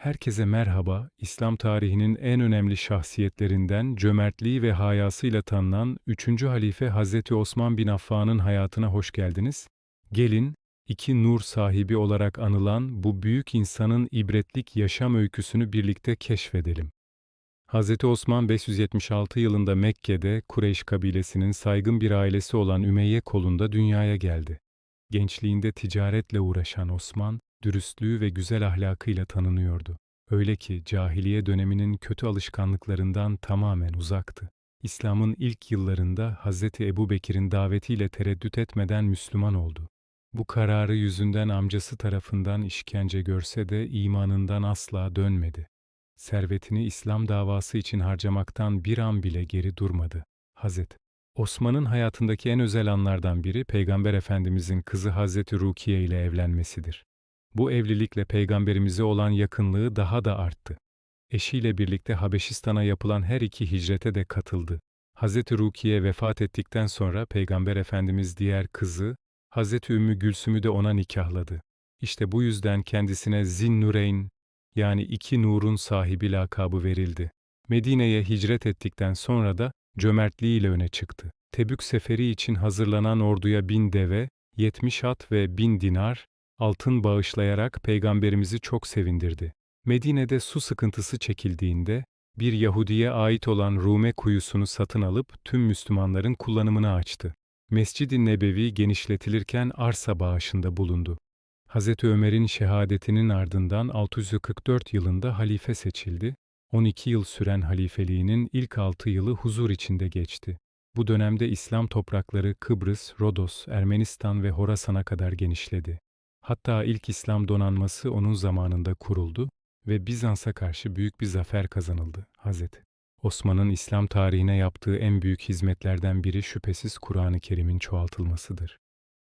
Herkese merhaba. İslam tarihinin en önemli şahsiyetlerinden cömertliği ve hayasıyla tanınan 3. halife Hazreti Osman bin Affan'ın hayatına hoş geldiniz. Gelin, iki nur sahibi olarak anılan bu büyük insanın ibretlik yaşam öyküsünü birlikte keşfedelim. Hazreti Osman 576 yılında Mekke'de Kureyş kabilesinin saygın bir ailesi olan Ümeyye kolunda dünyaya geldi. Gençliğinde ticaretle uğraşan Osman, dürüstlüğü ve güzel ahlakıyla tanınıyordu. Öyle ki cahiliye döneminin kötü alışkanlıklarından tamamen uzaktı. İslam'ın ilk yıllarında Hazreti Ebu Bekir'in davetiyle tereddüt etmeden Müslüman oldu. Bu kararı yüzünden amcası tarafından işkence görse de imanından asla dönmedi. Servetini İslam davası için harcamaktan bir an bile geri durmadı. Hazret Osman'ın hayatındaki en özel anlardan biri Peygamber Efendimizin kızı Hazreti Rukiye ile evlenmesidir. Bu evlilikle peygamberimize olan yakınlığı daha da arttı. Eşiyle birlikte Habeşistan'a yapılan her iki hicrete de katıldı. Hazreti Rukiye vefat ettikten sonra Peygamber Efendimiz diğer kızı, Hazreti Ümmü Gülsüm'ü de ona nikahladı. İşte bu yüzden kendisine Zinnureyn yani iki nurun sahibi lakabı verildi. Medine'ye hicret ettikten sonra da cömertliğiyle öne çıktı. Tebük seferi için hazırlanan orduya bin deve, yetmiş at ve bin dinar, altın bağışlayarak peygamberimizi çok sevindirdi. Medine'de su sıkıntısı çekildiğinde, bir Yahudiye ait olan Rume kuyusunu satın alıp tüm Müslümanların kullanımına açtı. Mescid-i Nebevi genişletilirken arsa bağışında bulundu. Hz. Ömer'in şehadetinin ardından 644 yılında halife seçildi, 12 yıl süren halifeliğinin ilk 6 yılı huzur içinde geçti. Bu dönemde İslam toprakları Kıbrıs, Rodos, Ermenistan ve Horasan'a kadar genişledi. Hatta ilk İslam donanması onun zamanında kuruldu ve Bizans'a karşı büyük bir zafer kazanıldı. Hz. Osman'ın İslam tarihine yaptığı en büyük hizmetlerden biri şüphesiz Kur'an-ı Kerim'in çoğaltılmasıdır.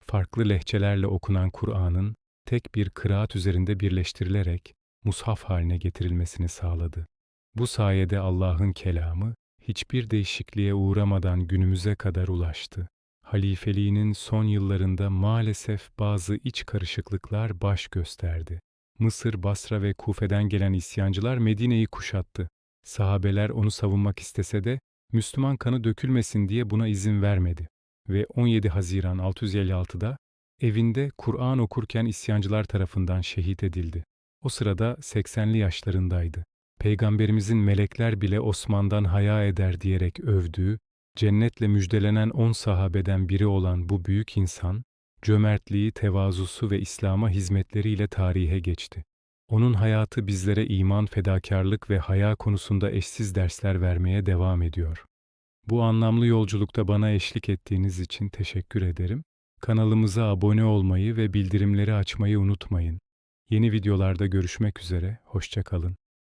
Farklı lehçelerle okunan Kur'an'ın tek bir kıraat üzerinde birleştirilerek mushaf haline getirilmesini sağladı. Bu sayede Allah'ın kelamı hiçbir değişikliğe uğramadan günümüze kadar ulaştı. Halifeliğinin son yıllarında maalesef bazı iç karışıklıklar baş gösterdi. Mısır, Basra ve Kufe'den gelen isyancılar Medine'yi kuşattı. Sahabeler onu savunmak istese de Müslüman kanı dökülmesin diye buna izin vermedi. Ve 17 Haziran 656'da evinde Kur'an okurken isyancılar tarafından şehit edildi. O sırada 80'li yaşlarındaydı. Peygamberimizin melekler bile Osman'dan haya eder diyerek övdüğü, cennetle müjdelenen on sahabeden biri olan bu büyük insan, cömertliği, tevazusu ve İslam'a hizmetleriyle tarihe geçti. Onun hayatı bizlere iman, fedakarlık ve haya konusunda eşsiz dersler vermeye devam ediyor. Bu anlamlı yolculukta bana eşlik ettiğiniz için teşekkür ederim. Kanalımıza abone olmayı ve bildirimleri açmayı unutmayın. Yeni videolarda görüşmek üzere, hoşça kalın.